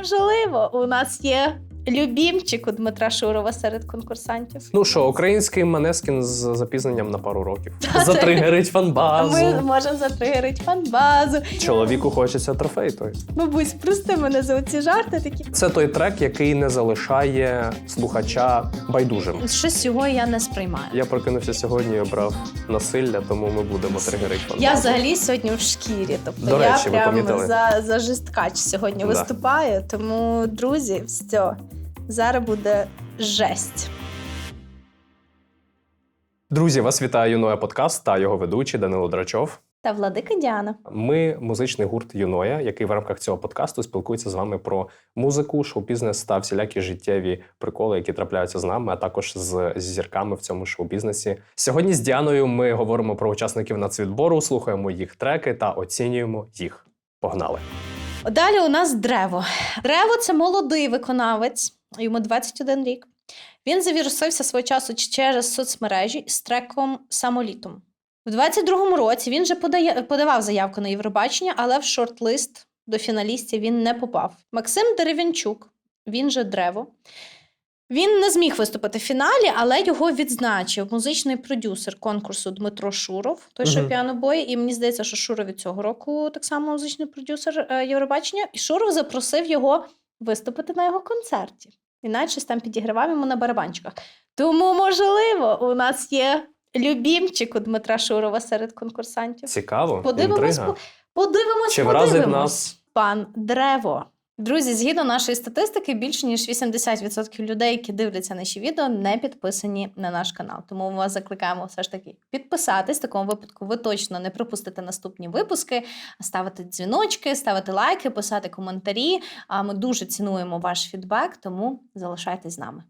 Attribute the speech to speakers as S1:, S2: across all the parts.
S1: Можливо, у нас є любімчик у Дмитра Шурова серед конкурсантів.
S2: Ну що, український Манескін з запізненням на пару років. Затригерить фанбазу.
S1: ми можемо затригерити фанбазу.
S2: Чоловіку хочеться трофей той.
S1: Бабусь, прости мене за оці жарти такі.
S2: Це той трек, який не залишає слухача байдужим.
S1: Щось цього я не сприймаю.
S2: Я прокинувся сьогодні і обрав насилля, тому ми будемо тригерити фанбазу.
S1: Я взагалі сьогодні в шкірі. Тобто
S2: До
S1: я
S2: речі, ви
S1: прямо за, за жесткач сьогодні
S2: Да.
S1: виступаю. Тому, друзі, все, зараз буде жесть.
S2: Друзі, вас вітає Юноя подкаст та його ведучий Данило Драчов.
S1: Та владика Діана.
S2: Ми музичний гурт Юноя, який в рамках цього подкасту спілкується з вами про музику, шоу-бізнес та всілякі життєві приколи, які трапляються з нами, а також з, зірками в цьому шоу-бізнесі. Сьогодні з Діаною ми говоримо про учасників нацвідбору, слухаємо їх треки та оцінюємо їх. Погнали!
S1: Далі у нас Древо. Древо це молодий виконавець, йому 21 рік. Він завірусився свого часу через соцмережі з треком Самолітом. У 22-му році він вже подає, подавав заявку на Євробачення, але в шорт-лист до фіналістів він не попав. Максим Дерев'янчук, він же Древо. Він не зміг виступити в фіналі, але його відзначив музичний продюсер конкурсу Дмитро Шуров, той, що
S2: Мгм.
S1: піанобой. І мені здається, що Шуров від цього року так само музичний продюсер е, Євробачення. І Шуров запросив його виступити на його концерті. І навіть щось там підігравав йому на барабанчиках. Тому, можливо, у нас є любімчик у Дмитра Шурова серед конкурсантів.
S2: Цікаво,
S1: Подивимось,
S2: інтрига.
S1: подивимось,
S2: Чи вразить
S1: подивимось.
S2: нас?
S1: Пан Древо. Друзі, згідно нашої статистики, більше ніж 80% людей, які дивляться наші відео, не підписані на наш канал. Тому ми вас закликаємо все ж таки підписатись. В такому випадку ви точно не пропустите наступні випуски, ставити дзвіночки, ставити лайки, писати коментарі. А ми дуже цінуємо ваш фідбек, тому залишайтесь з нами.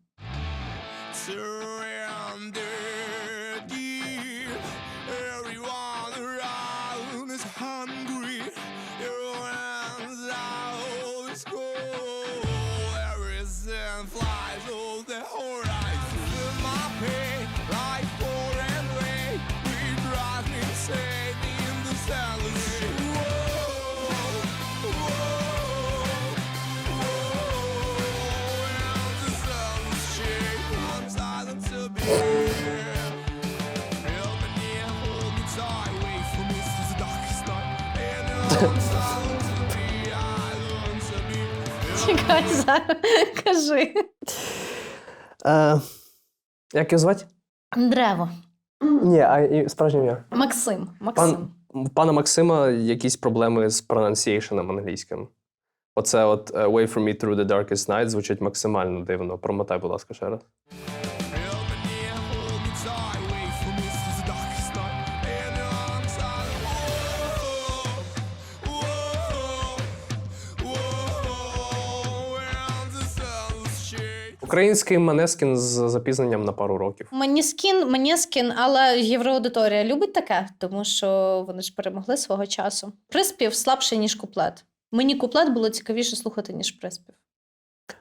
S1: кажи.
S2: Е, як його звати?
S1: Древо.
S2: Ні, а і справжнє ім'я.
S1: Максим. Максим.
S2: Пан, у пана Максима якісь проблеми з pronunciation англійським. Оце от «Away Way from me through the darkest night звучить максимально дивно. Промотай, будь ласка, ще раз. Український Манескін з запізненням на пару років.
S1: Маніскін, Маніскін, але євроаудиторія любить таке, тому що вони ж перемогли свого часу. Приспів слабший, ніж куплет. Мені куплет було цікавіше слухати, ніж приспів.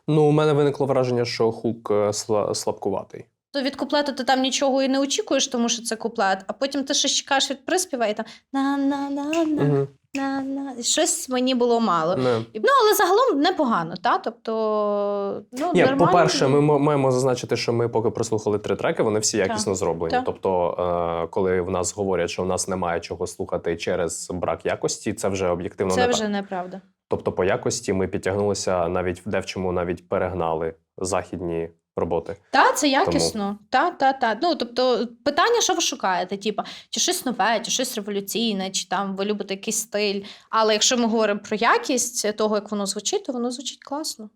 S2: Ну, у мене виникло враження, що хук е, сла- слабкуватий.
S1: То від куплету ти там нічого і не очікуєш, тому що це куплет, а потім ти ще чекаєш від приспіва і там на-на-на-на,
S2: Угу.
S1: На-на. Щось мені було мало.
S2: Не.
S1: І- Ну, але загалом непогано, та? Тобто, ну,
S2: Ні,
S1: нормально.
S2: по-перше, ми мо- маємо зазначити, що ми поки прослухали три треки, вони всі якісно зроблені.
S1: Так.
S2: Тобто, е, коли в нас говорять, що в нас немає чого слухати через брак якості, це вже об'єктивно
S1: Це
S2: не
S1: вже
S2: так.
S1: неправда.
S2: Тобто, по якості ми підтягнулися навіть в девчому, навіть перегнали західні роботи.
S1: Та, це якісно. Та, та, та. Ну, тобто, питання, що ви шукаєте? Типа, чи щось нове, чи щось революційне, чи там ви любите якийсь стиль. Але якщо ми говоримо про якість того, як воно звучить, то воно звучить класно.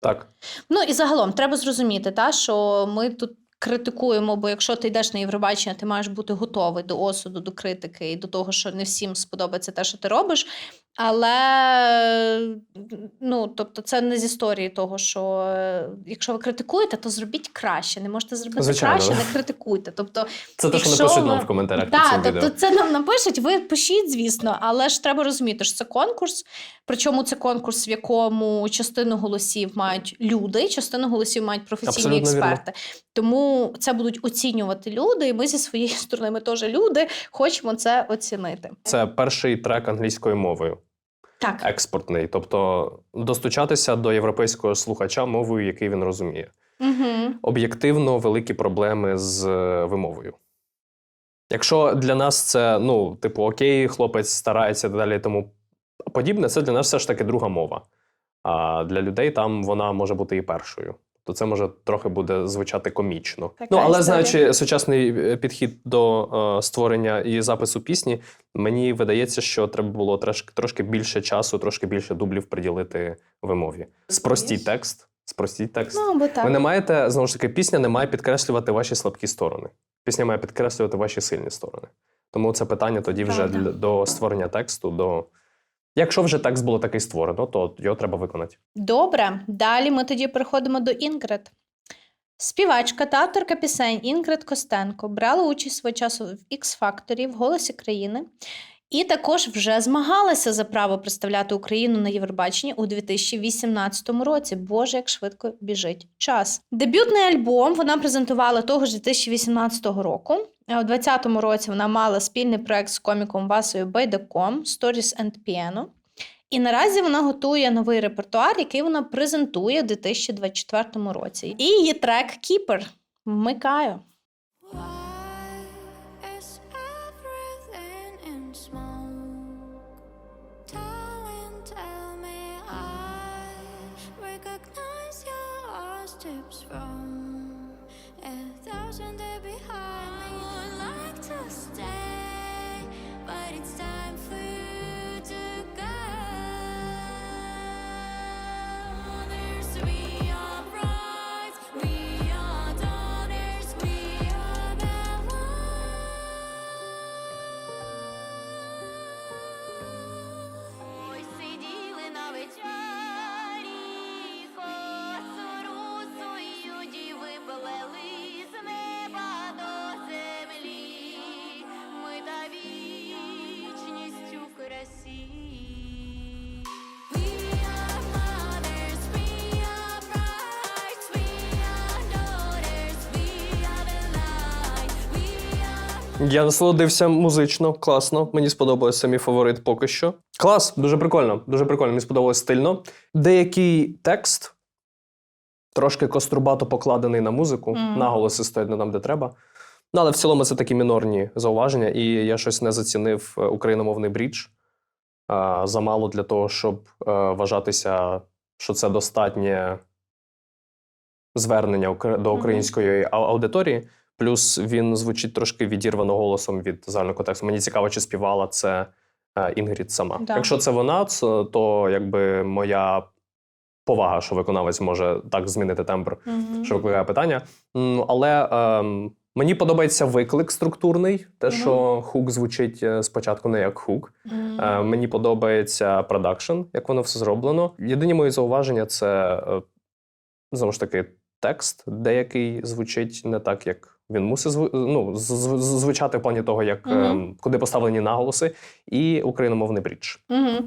S2: Так,
S1: Ну і загалом треба зрозуміти, та, що ми тут критикуємо, бо якщо ти йдеш на Євробачення, ти маєш бути готовий до осуду, до критики і до того, що не всім сподобається те, що ти робиш. Але ну, тобто, це не з історії того, що е, якщо ви критикуєте, то зробіть краще. Не можете зробити
S2: Звичайно.
S1: краще, не критикуйте. Тобто,
S2: це те, що напишуть нам в коментарях під
S1: так,
S2: цим
S1: тобто
S2: відео.
S1: це нам напишуть, ви пишіть, звісно, але ж треба розуміти, що це конкурс. Причому це конкурс, в якому частину голосів мають люди, частину голосів мають професійні
S2: Абсолютно вірно.
S1: експерти. Тому це будуть оцінювати люди, і ми зі своєї сторони, ми теж люди, хочемо це оцінити.
S2: Це перший трек англійською мовою.
S1: Так.
S2: експортний, тобто достучатися до європейського слухача мовою, який він розуміє.
S1: Угу.
S2: Об'єктивно великі проблеми з е, вимовою. Якщо для нас це, ну, типу, окей, хлопець старається і далі, тому подібне, це для нас все ж таки друга мова. А для людей там вона може бути і першою. То це може трохи буде звучати комічно.
S1: Така
S2: ну, але знаючи сучасний е, підхід до е, створення і запису пісні, мені видається, що треба було трошки, трошки більше часу, трошки більше дублів приділити вимові. Спростіть текст. Спростіть текст.
S1: Ну, або так.
S2: Ви не маєте, знову ж таки, пісня не має підкреслювати ваші слабкі сторони. Пісня має підкреслювати ваші сильні сторони. Тому це питання тоді вже
S1: Правда.
S2: для, до створення тексту. До... Якщо вже текст було такий створено, то його треба виконати.
S1: Добре, далі ми тоді переходимо до Інгрид. Співачка та авторка пісень Інгрид Костенко брала участь свого часу в X-Factor в голосі країни і також вже змагалася за право представляти Україну на Євробаченні у 2018 році. Боже, як швидко біжить час. Дебютний альбом вона презентувала того ж 2018 року. У 2020 році вона мала спільний проект з коміком Васою Байдаком Stories and Piano. І наразі вона готує новий репертуар, який вона презентує у 2024 році. І її трек Кіпер. Вмикаю.
S3: It's time.
S2: Я насолодився музично, класно. Мені сподобався мій фаворит поки що. Клас, дуже прикольно. Дуже прикольно. Мені сподобалось стильно. Деякий текст трошки кострубато покладений на музику,
S1: Мгм.
S2: наголоси стоять не там, де треба. Ну, але в цілому це такі мінорні зауваження, і я щось не зацінив е, україномовний брідж. А, замало для того, щоб е, вважатися, що це достатнє звернення до української аудиторії. Плюс він звучить трошки відірвано голосом від загального контексту. Мені цікаво, чи співала це е, Інгрід сама.
S1: Да.
S2: Якщо це вона, то якби моя повага, що виконавець може так змінити тембр, що викликає питання. Але ем, мені подобається виклик структурний, те,
S1: Мгм.
S2: що хук звучить е, спочатку не як хук.
S1: Мгм.
S2: Е, Мені подобається продакшн, як воно все зроблено. Єдині мої зауваження це е, знову ж таки текст, деякий звучить не так, як він мусить зву- ну, з- з- з- звучати в плані того, як ем, куди поставлені наголоси, і україномовний брідж.
S1: Угу.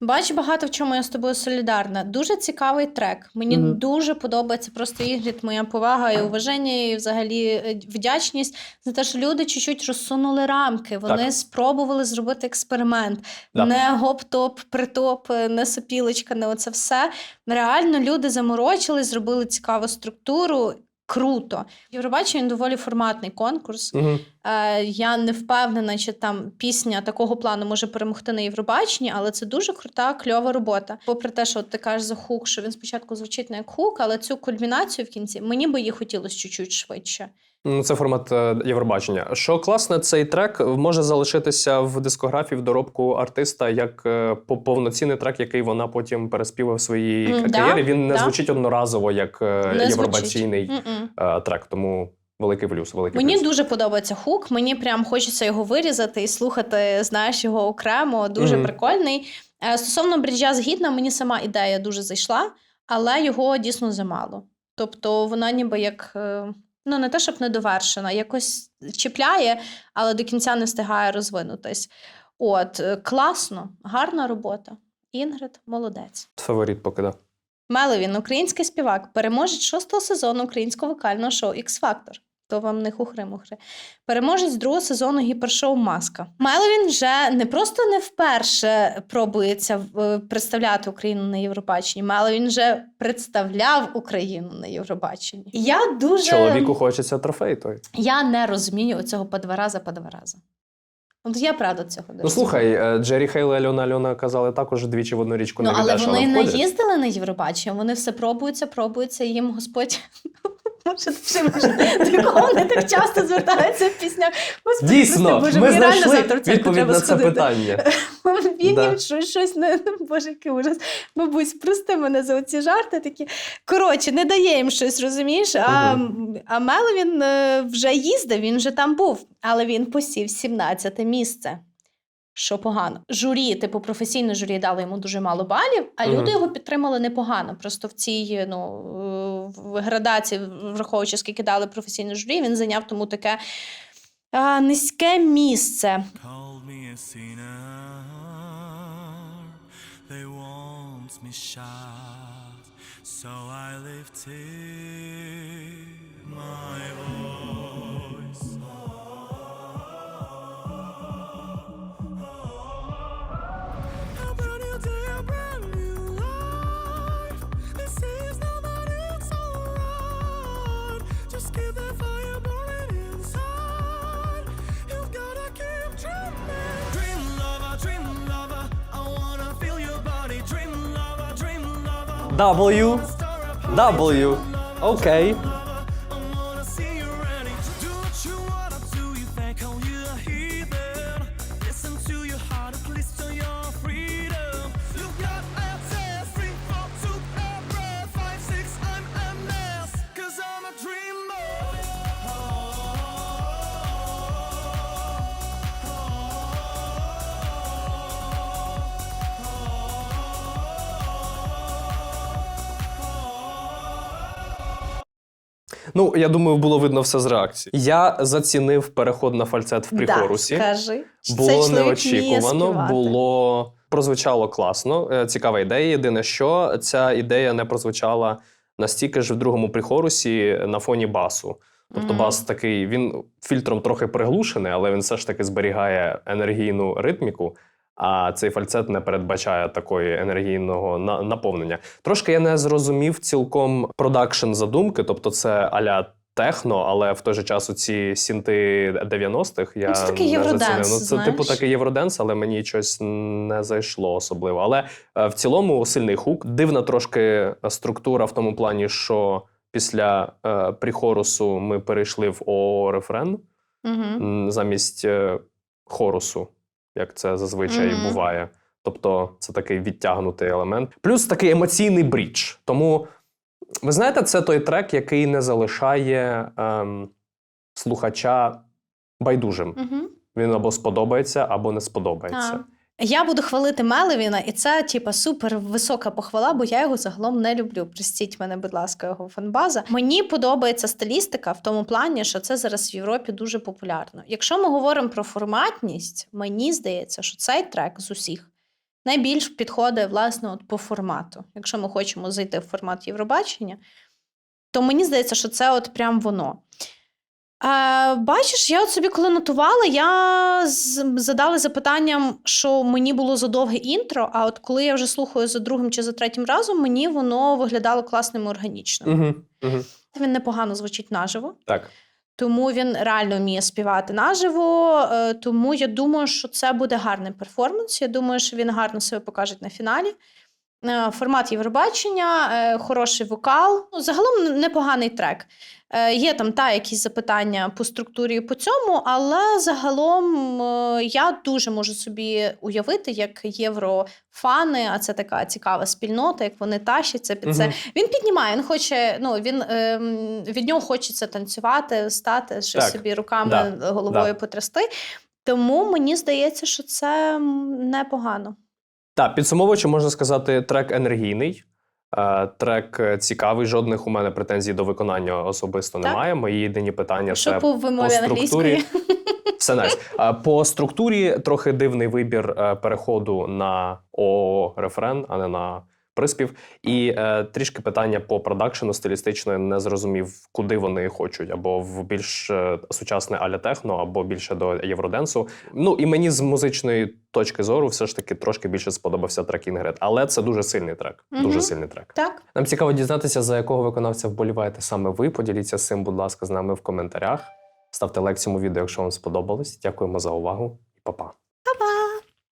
S1: Бач, багато в чому я з тобою солідарна. Дуже цікавий трек. Мені
S2: Мгм.
S1: дуже подобається просто Ігрід, моя повага і уваження, і взагалі е, вдячність за те, що люди чуть-чуть розсунули рамки. Вони
S2: Так.
S1: спробували зробити експеримент.
S2: Да.
S1: Не гоп-топ, притоп, е, не сопілочка, не оце все. Реально люди заморочились, зробили цікаву структуру. Круто. Євробачення доволі форматний конкурс.
S2: Угу.
S1: Е, я не впевнена, чи там пісня такого плану може перемогти на Євробаченні, але це дуже крута, кльова робота. Попри те, що ти кажеш за хук, що він спочатку звучить не як хук, але цю кульмінацію в кінці мені би її хотілося чуть-чуть швидше.
S2: Ну, Це формат е, Євробачення. Що класне, цей трек може залишитися в дискографії в доробку артиста як е, по- повноцінний трек, який вона потім переспіває в своїй
S1: да,
S2: кар'єрі. Він не
S1: да.
S2: звучить одноразово як
S1: Не
S2: євробаційний
S1: звучить.
S2: Трек. Тому великий плюс. Великий
S1: Мені
S2: плюс.
S1: дуже подобається хук. Мені прям хочеться його вирізати і слухати, знаєш, його окремо. Дуже
S2: Мгм.
S1: прикольний. Е, Стосовно бріджа згідна, мені сама ідея дуже зайшла, але його дійсно замало. Тобто вона ніби як. е, Ну, не те, щоб недовершена, якось чіпляє, але до кінця не встигає розвинутись. От, е, класно, гарна робота. Інгрид, молодець.
S2: Фаворит поки да.
S1: Меловін, український співак, переможець шостого сезону українського вокального шоу X Factor. То вам не хухри-мухри. Переможець другого сезону гіпершоу Маска. Меловін вже не просто не вперше пробується е, представляти Україну на Євробаченні. Меловін вже представляв Україну на Євробаченні. Я дуже
S2: Чоловіку хочеться трофей той.
S1: я не розумію цього по два рази, по два рази. От я правда цього не
S2: Ну слухай, е, Джері Хейл і Альона Альона казали також двічі в одну річку
S1: Ну,
S2: не
S1: але
S2: віддаш,
S1: вони не їздили на Євробачення, вони все пробуються, пробуються, і їм Господь. Може, до кого вони так часто звертаються в піснях? Господи,
S2: Дійсно,
S1: прости, Боже,
S2: ми
S1: мені реально
S2: знайшли
S1: завтра в церкву
S2: відповідь
S1: треба
S2: на це
S1: сходити.
S2: питання.
S1: Він
S2: Да.
S1: їм щось, щось не боже, який ужас. Бабусь, прости мене за оці жарти такі. Коротше, не дає їм щось, розумієш? А, а Меловін е, вже їздив, він вже там був, але він посів 17 місце. Що погано. Журі, типу, професійне журі дало йому дуже мало балів, а люди його підтримали непогано. Просто в цій ну, в градації, враховуючи, скільки дали професійне журі, він зайняв тому таке а, низьке місце.
S4: So I lifted my voice.
S2: W. W.
S4: Okay.
S2: Ну, я думаю, було видно все з реакції. Я зацінив переход на фальцет в прихорусі.
S1: Да, скажи.
S2: Було неочікувано, було прозвучало класно. Е, Цікава ідея. Єдине, що ця ідея не прозвучала настільки ж в другому прихорусі на фоні басу. Тобто
S1: Мгм.
S2: бас такий, він фільтром трохи приглушений, але він все ж таки зберігає енергійну ритміку. А цей фальцет не передбачає такої енергійного на- наповнення. Трошки я не зрозумів цілком продакшн задумки, тобто це аля техно, але в той же час у ці сінти 90-х я
S1: Ну, це такий євроденс.
S2: Ну, це
S1: знаєш.
S2: типу такий євроденс, але мені щось не зайшло особливо. Але е, в цілому сильний хук. Дивна трошки структура в тому плані, що після е, прихорусу ми перейшли в о-рефрен
S1: Мгм.
S2: м, замість е, хорусу, як це зазвичай
S1: Мгм.
S2: буває. Тобто це такий відтягнутий елемент. Плюс такий емоційний брідж. Тому, ви знаєте, це той трек, який не залишає ем, слухача байдужим.
S1: Мгм.
S2: Він або сподобається, або не сподобається.
S1: Я буду хвалити Мелевіна, і це типа супер висока похвала, бо я його загалом не люблю. Простіть мене, будь ласка, його фанбаза. Мені подобається стилістика в тому плані, що це зараз в Європі дуже популярно. Якщо ми говоримо про форматність, мені здається, що цей трек з усіх найбільш підходить власне от по формату. Якщо ми хочемо зайти в формат Євробачення, то мені здається, що це от прям воно. Е, бачиш, я от собі коли нотувала, я з- задала запитанням, що мені було задовге інтро, а от коли я вже слухаю за другим чи за третім разом, мені воно виглядало класним і органічним.
S2: Угу, угу.
S1: Він непогано звучить наживо,
S2: Так.
S1: тому він реально вміє співати наживо. е, Тому я думаю, що це буде гарний перформанс. Я думаю, що він гарно себе покаже на фіналі. Е, Формат Євробачення, е, хороший вокал. Ну, загалом непоганий трек. Е, Є там та якісь запитання по структурі по цьому, але загалом е, я дуже можу собі уявити, як єврофани, а це така цікава спільнота, як вони тащаться під це.
S2: Мгм.
S1: Він піднімає, він хоче, ну він ем, від нього хочеться танцювати, стати, щось
S2: Так,
S1: собі руками,
S2: да,
S1: головою
S2: да.
S1: потрясти. Тому мені здається, що це непогано.
S2: Так, підсумовуючи, можна сказати, трек енергійний. Е, Трек е, цікавий, жодних у мене претензій до виконання особисто
S1: Так.
S2: немає. Мої єдині питання
S1: Що
S2: це
S1: по вимові
S2: структурі. Все найс. А По структурі трохи дивний вибір е, переходу на о рефрен, а не на приспів. І е, трішки питання по продакшену стилістично не зрозумів, куди вони хочуть, або в більш е, сучасне аля техно, або більше до євроденсу. Ну і мені з музичної точки зору все ж таки трошки більше сподобався трек Інгрид. Але це дуже сильний трек.
S1: Мгм.
S2: Дуже сильний трек.
S1: Так.
S2: Нам цікаво дізнатися, за якого виконавця вболіваєте саме ви. Поділіться цим, будь ласка, з нами в коментарях. Ставте лайк цьому відео, якщо вам сподобалось. Дякуємо за увагу і па-па.